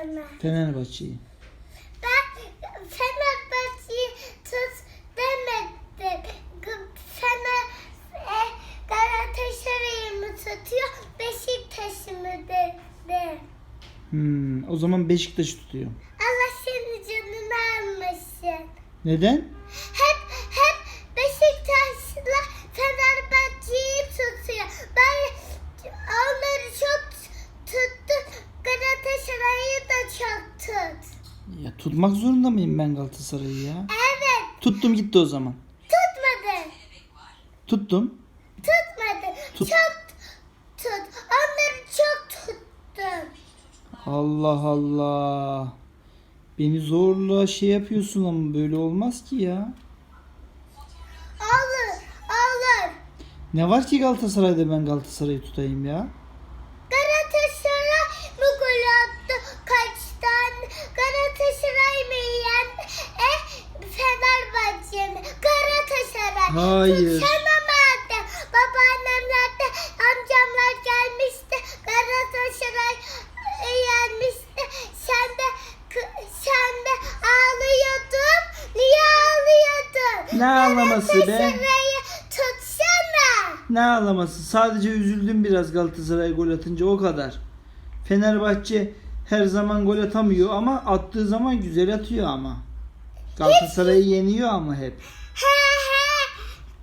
sana. Fenerbahçe'yi. Ben Fenerbahçe'yi tut demedim. Fener e, Galatasaray'ı mı tutuyor, Beşiktaş'ı mı dedi. Hmm, o zaman Beşiktaş'ı tutuyor. Allah senin canını almasın. Neden? Hep hep Beşiktaş'la Fenerbahçe'yi tutuyor. Ben onları çok tuttum. Galatasaray'ı da çok tut. Ya tutmak zorunda mıyım ben Galatasaray'ı ya? Evet, Tuttum gitti o zaman. tutmadı. Tuttum. Tutmadı. Tut. Çok tut. Onları çok tuttum. Allah Allah. Beni zorla şey yapıyorsun ama böyle olmaz ki ya. Olur, olur. Ne var ki Galatasaray'da ben Galatasaray'ı tutayım ya? Galatasaray mı gol attı? Kaçtan? Galatasaray mı yendi? E, Fenerbahçe mi? Galatasaray. Hayır. Tutsana madem. Babaannemler de amcamlar gelmişti. Galatasaray e, yenmişti. Sen de sen de ağlıyordun. Niye ağlıyordun? Ne ağlaması be? Tutsana. Ne ağlaması? Sadece üzüldüm biraz Galatasaray gol atınca o kadar. Fenerbahçe her zaman gol atamıyor ama attığı zaman güzel atıyor ama. Galatasaray'ı yeniyor ama hep. He he.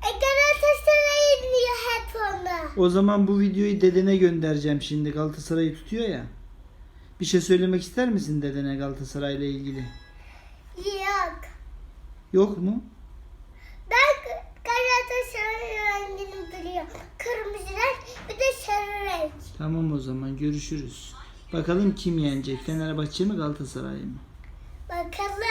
E, Galatasaray yeniliyor hep onu. O zaman bu videoyu dedene göndereceğim şimdi. Galatasaray'ı tutuyor ya. Bir şey söylemek ister misin dedene Galatasaray'la ilgili? Yok. Yok mu? Ben Galatasaray rengini biliyorum. Kırmızı renk bir de sarı renk. Tamam o zaman görüşürüz. Bakalım kim yenecek? Fenerbahçe mi Galatasaray mı? Bakalım.